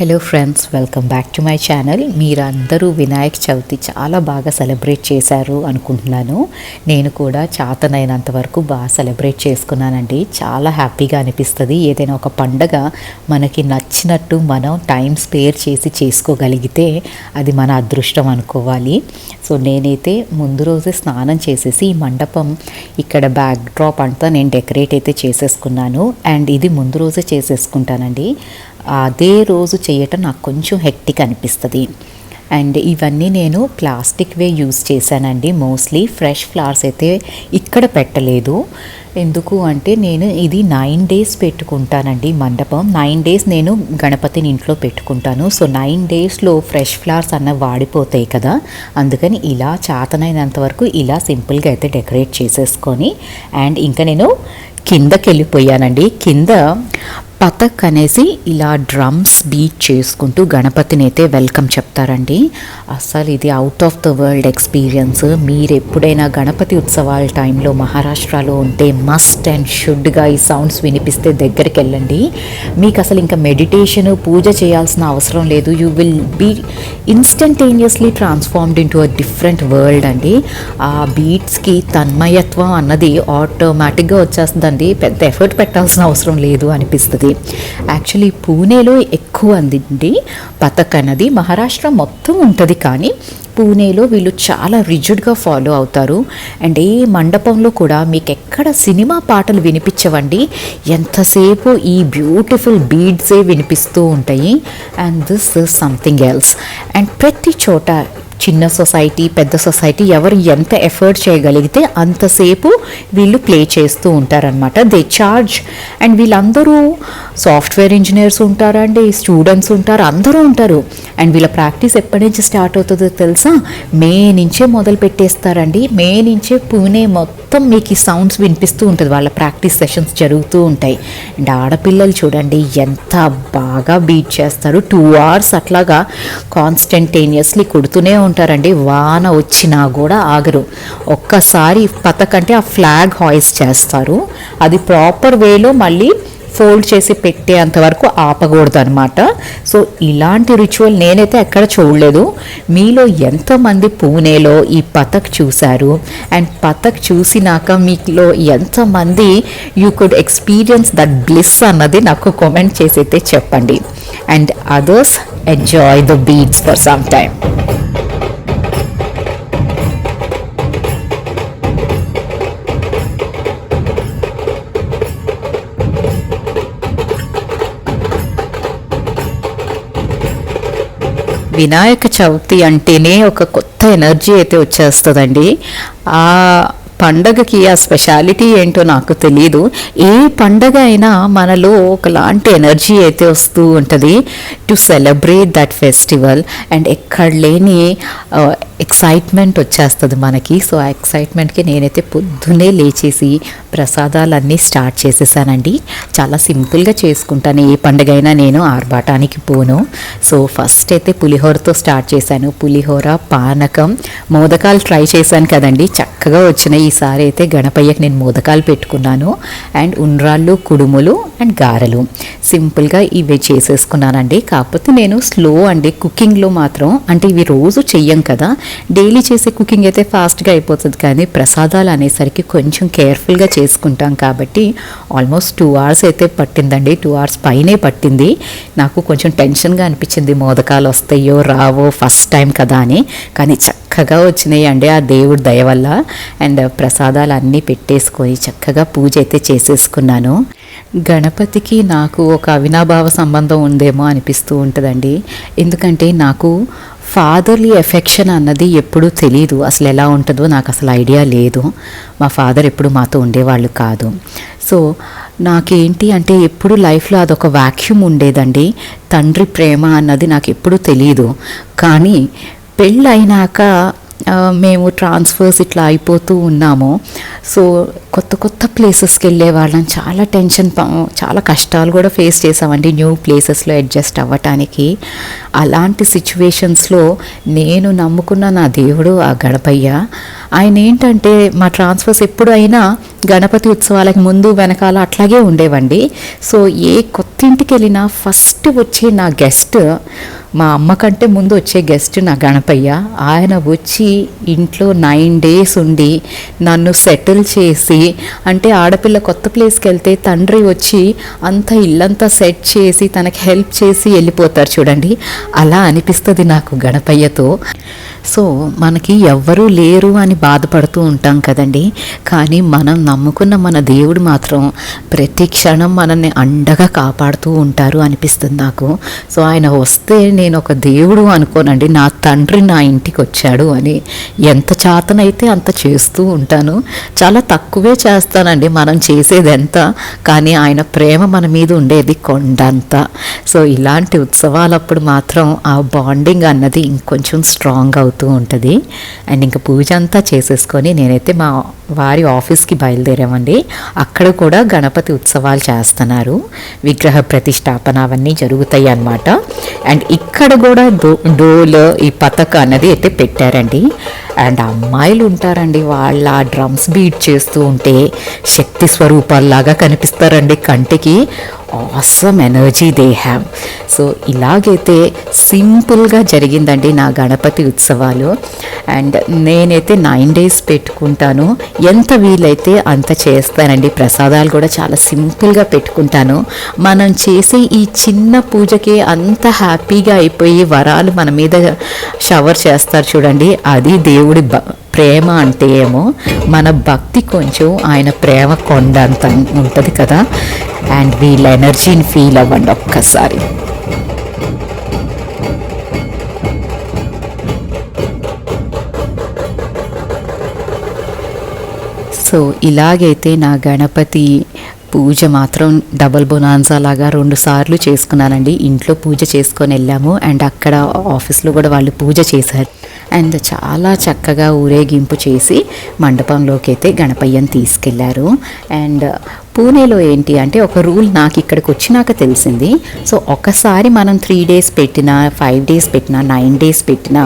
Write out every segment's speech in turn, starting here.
Hello friends welcome back to my channel మీరందరూ వినాయక చవితి చాలా బాగా సెలబ్రేట్ చేశారు అనుకుంటున్నాను. నేను కూడా చాతనైనంత వరకు బాగా సెలబ్రేట్ చేసుకున్నానండి. చాలా హ్యాపీగా అనిపిస్తుంది. ఏదైనా ఒక పండగ మనకి నచ్చినట్టు మనం టైం స్పేర్ చేసి చేసుకోగలిగితే అది మన అదృష్టం అనుకోవాలి. సో నేనైతే ముందు రోజే స్నానం చేసేసి ఈ మండపం ఇక్కడ బ్యాక్ డ్రాప్ అంతా నేను డెకరేట్ అయితే చేసేసుకున్నాను. అండ్ ఇది ముందు రోజే చేసేసుకుంటానండి. అదే రోజు చేయటం నాకు కొంచెం హెక్టిక్ అనిపిస్తుంది. అండ్ ఇవన్నీ నేను ప్లాస్టిక్ వే యూస్ చేశానండి. మోస్ట్లీ ఫ్రెష్ ఫ్లవర్స్ అయితే ఇక్కడ పెట్టలేదు. ఎందుకు అంటే నేను ఇది నైన్ డేస్ పెట్టుకుంటానండి మండపం. నైన్ డేస్ నేను గణపతిని ఇంట్లో పెట్టుకుంటాను. సో నైన్ డేస్లో ఫ్రెష్ ఫ్లవర్స్ అన్న వాడిపోతాయి కదా. అందుకని ఇలా చాతనైనంత వరకు ఇలా సింపుల్గా అయితే డెకరేట్ చేసేసుకొని అండ్ ఇంకా నేను కిందకి వెళ్ళిపోయానండి కింద పతక్ అనేసి ఇలా డ్రమ్స్ బీట్ చేసుకుంటూ గణపతిని అయితే వెల్కమ్ చెప్తారండి. అసలు ఇది out of the world experience మీరు ఎప్పుడైనా గణపతి ఉత్సవాల టైంలో మహారాష్ట్రలో ఉంటే మస్ట్ అండ్ షుడ్గా ఈ సౌండ్స్ వినిపిస్తే దగ్గరికి వెళ్ళండి. మీకు అసలు ఇంకా మెడిటేషన్ పూజ చేయాల్సిన అవసరం లేదు. You will be instantaneously transformed into a different world అండి. ఆ బీట్స్కి తన్మయత్వం అన్నది ఆటోమేటిక్గా వచ్చేస్తుందండి. పెద్ద ఎఫర్ట్ పెట్టాల్సిన అవసరం లేదు అనిపిస్తుంది. యాక్చువల్లీ పూణేలో ఎక్కువ అందండి. పథక్ అన్నది మహారాష్ట్ర మొత్తం ఉంటుంది కానీ పూణేలో వీళ్ళు చాలా రిజిడ్గా ఫాలో అవుతారు. అండ్ ఏ మండపంలో కూడా మీకు ఎక్కడ సినిమా పాటలు వినిపించవండి ఎంతసేపు ఈ బ్యూటిఫుల్ బీడ్సే వినిపిస్తూ ఉంటాయి. And this is something else. And ప్రతి చోట చిన్న సొసైటీ పెద్ద సొసైటీ ఎవరు ఎంత ఎఫర్ట్ చేయగలిగితే అంతసేపు వీళ్ళు ప్లే చేస్తూ ఉంటారనమాట దే చార్జ్ అండ్ వీళ్ళందరూ సాఫ్ట్వేర్ ఇంజనీర్స్ ఉంటారండి స్టూడెంట్స్ ఉంటారు అందరూ ఉంటారు. అండ్ వీళ్ళ ప్రాక్టీస్ ఎప్పటి నుంచి స్టార్ట్ అవుతుందో తెలుసా? మే నుంచే మొదలు పెట్టేస్తారండి. మే నుంచే పూణే మొత్తం మీకు ఈ సౌండ్స్ వినిపిస్తూ ఉంటుంది. వాళ్ళ ప్రాక్టీస్ సెషన్స్ జరుగుతూ ఉంటాయి. అండ్ ఆడపిల్లలు చూడండి ఎంత బాగా బీట్ చేస్తారు. టూ అవర్స్ అట్లాగా కాన్స్టంటేనియస్లీ కొడుతూనే ఉంటారు ఉంటారండి. వాన వచ్చినా కూడా ఆగరు. ఒక్కసారి పతకంటే ఆ ఫ్లాగ్ హాయిస్ చేస్తారు. అది ప్రాపర్ వేలో మళ్ళీ ఫోల్డ్ చేసి పెట్టేంత వరకు ఆపకూడదు అనమాట సో ఇలాంటి రిచువల్ నేనైతే ఎక్కడ చూడలేదు. మీలో ఎంతమంది పూణేలో ఈ పతక్ చూశారు? అండ్ పతక్ చూసినాక మీలో ఎంతమంది you could experience that bliss అన్నది నాకు కామెంట్ చేసి అయితే చెప్పండి. And others enjoy the beats for some time. Vinayaka Chavithi అంటేనే ఒక కొత్త ఎనర్జీ అయితే వచ్చేస్తుందండి. ఆ పండగకి ఆ స్పెషాలిటీ ఏంటో నాకు తెలియదు ఏ పండగ అయినా మనలో ఒకలాంటి ఎనర్జీ అయితే వస్తూ ఉంటుంది. To celebrate that festival and ఎక్కడ లేని ఎక్సైట్మెంట్ వచ్చేస్తుంది మనకి. సో ఆ ఎక్సైట్మెంట్కి నేనైతే పొద్దున్నే లేచేసి ప్రసాదాలన్నీ స్టార్ట్ చేసేసానండి. చాలా సింపుల్గా చేసుకుంటాను. ఏ పండుగ అయినా నేను ఆర్భాటానికి పోను. సో ఫస్ట్ అయితే పులిహోరతో స్టార్ట్ చేశాను. పులిహోర పానకం మోదకాలు ట్రై చేశాను కదండి. చక్కగా వచ్చినాయి. ఈసారి అయితే గణపయ్యకి నేను మోదకాలు పెట్టుకున్నాను. అండ్ ఉండ్రాళ్ళు కుడుములు అండ్ గారెలు. సింపుల్గా ఇవి చేసేసుకున్నానండి. కాకపోతే నేను స్లో అండి. కుకింగ్లో మాత్రం అంటే ఇవి రోజు చెయ్యం కదా. డైలీ చేసే కుకింగ్ అయితే ఫాస్ట్గా అయిపోతుంది. కానీ ప్రసాదాలు అనేసరికి కొంచెం కేర్ఫుల్గా చేసుకుంటాం కాబట్టి ఆల్మోస్ట్ టూ అవర్స్ అయితే పట్టిందండి. టూ అవర్స్ పైనే పట్టింది. నాకు కొంచెం టెన్షన్గా అనిపించింది. మోదకాలు వస్తాయో రావో ఫస్ట్ టైం కదా అని. కానీ చక్కగా వచ్చినాయి అండి ఆ దేవుడి దయ వల్ల. అండ్ ప్రసాదాలు అన్నీ పెట్టేసుకొని చక్కగా పూజ అయితే చేసేసుకున్నాను. గణపతికి నాకు ఒక అవినాభావ సంబంధం ఉందేమో అనిపిస్తూ ఉంటుందండి. ఎందుకంటే నాకు ఫాదర్లీ ఎఫెక్షన్ అన్నది ఎప్పుడూ తెలియదు అసలు ఎలా ఉంటుందో నాకు అసలు ఐడియా లేదు. మా ఫాదర్ ఎప్పుడు మాతో ఉండేవాళ్ళు కాదు. సో నాకేంటి అంటే ఎప్పుడు లైఫ్లో అదొక వాక్యూమ్ ఉండేదండి. తండ్రి ప్రేమ అన్నది నాకు ఎప్పుడూ తెలియదు కానీ పెళ్ళైనాక మేము ట్రాన్స్ఫర్స్ ఇట్లా అయిపోతూ ఉన్నాము. సో కొత్త కొత్త ప్లేసెస్కి వెళ్ళే వాళ్ళం. చాలా టెన్షన్ చాలా కష్టాలు కూడా ఫేస్ చేసామండి న్యూ ప్లేసెస్లో అడ్జస్ట్ అవ్వటానికి. అలాంటి సిచ్యువేషన్స్లో నేను నమ్ముకున్న నా దేవుడు ఆ గడపయ్య. ఆయన ఏంటంటే మా ట్రాన్స్ఫర్స్ ఎప్పుడైనా గణపతి ఉత్సవాలకు ముందు వెనకాల అట్లాగే ఉండేవండి. సో ఏ కొత్త ఇంటికి వెళ్ళినా ఫస్ట్ వచ్చే నా గెస్ట్ మా అమ్మ కంటే ముందు వచ్చే గెస్ట్ నా గణపయ్య. ఆయన వచ్చి ఇంట్లో నైన్ డేస్ ఉండి నన్ను సెటిల్ చేసి అంటే ఆడపిల్ల కొత్త ప్లేస్కి వెళ్తే తండ్రి వచ్చి అంత ఇల్లంతా సెట్ చేసి తనకి హెల్ప్ చేసి వెళ్ళిపోతారు చూడండి. అలా అనిపిస్తుంది నాకు గణపయ్యతో. సో మనకి ఎవ్వరూ లేరు అని బాధపడుతూ ఉంటాం కదండి. కానీ మనం నమ్ముకున్న మన దేవుడు మాత్రం ప్రతి క్షణం మనల్ని అండగా కాపాడుతూ ఉంటారు అనిపిస్తుంది నాకు. సో ఆయన వస్తే నేను ఒక దేవుడు అనుకోనండి. నా తండ్రి నా ఇంటికి వచ్చాడు అని. ఎంత చాతనైతే అంత చేస్తూ ఉంటాను. చాలా తక్కువే చేస్తానండి మనం చేసేది ఎంత. కానీ ఆయన ప్రేమ మన మీద ఉండేది కొండంత. సో ఇలాంటి ఉత్సవాలప్పుడు మాత్రం ఆ బాండింగ్ అన్నది ఇంకొంచెం స్ట్రాంగ్ అవుతూ ఉంటుంది. అండ్ ఇంకా పూజ అంతా చేసేసుకొని నేనైతే మా వారి ఆఫీస్కి బయలుదేరామండి. అక్కడ కూడా గణపతి ఉత్సవాలు చేస్తున్నారు. విగ్రహ ప్రతిష్టాపన అవన్నీ జరుగుతాయి అన్నమాట. అండ్ ఇక్కడ కూడా డో డోల్ ఈ పతక అన్నది అయితే పెట్టారండి. అండ్ అమ్మాయిలు ఉంటారండి. వాళ్ళ డ్రమ్స్ బీట్ చేస్తూ ఉంటే శక్తి స్వరూపాల్లాగా కనిపిస్తారండి కంటికి. Awesome energy they have so ఇలాగైతే సింపుల్గా జరిగిందండి నా గణపతి ఉత్సవాలు. అండ్ నేనైతే నైన్ డేస్ పెట్టుకుంటాను. ఎంత వీలైతే అంత చేస్తానండి. ప్రసాదాలు కూడా చాలా సింపుల్గా పెట్టుకుంటాను. మనం చేసే ఈ చిన్న పూజకే అంత హ్యాపీగా అయిపోయి వరాలు మన మీద షవర్ చేస్తారు చూడండి. అది దేవుడి ప్రేమ అంటే ఏమో మన భక్తి కొంచెం ఆయన ప్రేమ కొండంత ఉంటుంది కదా. అండ్ వీళ్ళ ఎనర్జీని ఫీల్ అవ్వండి ఒక్కసారి. సో ఇలాగైతే నా గణపతి పూజ మాత్రం డబల్ బొనాన్సా లాగా రెండు సార్లు చేసుకున్నానండి. ఇంట్లో పూజ చేసుకొని వెళ్ళాము. అండ్ అక్కడ ఆఫీస్లో కూడా వాళ్ళు పూజ చేశారు. అండ్ చాలా చక్కగా ఊరేగింపు చేసి మండపంలోకి అయితే గణపయ్యను తీసుకెళ్ళారు. అండ్ పూణేలో ఏంటి అంటే ఒక రూల్ నాకు ఇక్కడికి వచ్చినాక తెలిసింది. సో ఒకసారి మనం త్రీ డేస్ పెట్టినా ఫైవ్ డేస్ పెట్టినా నైన్ డేస్ పెట్టినా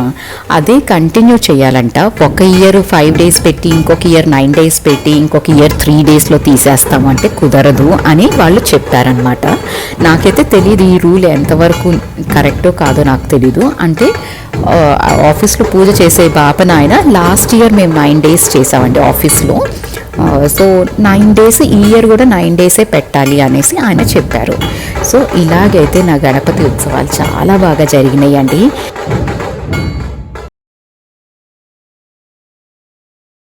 అదే కంటిన్యూ చేయాలంట. ఒక ఇయర్ ఫైవ్ డేస్ పెట్టి ఇంకొక ఇయర్ నైన్ డేస్ పెట్టి ఇంకొక ఇయర్ త్రీ డేస్లో తీసేస్తాము అంటే కుదరదు అని వాళ్ళు చెప్పారనమాట నాకైతే తెలియదు ఈ రూల్ ఎంతవరకు కరెక్టో కాదో నాకు తెలీదు. అంటే ఆఫీస్లో పూజ చేసే బాపన ఆయన లాస్ట్ ఇయర్ మేము నైన్ డేస్ చేసామండి ఆఫీస్లో. సో నైన్ డేస్ ఈ ఇయర్ కూడా నైన్ డేసే పెట్టాలి అనేసి ఆయన చెప్పారు. సో ఇలాగైతే నా గణపతి ఉత్సవాలు చాలా బాగా జరిగినాయండి.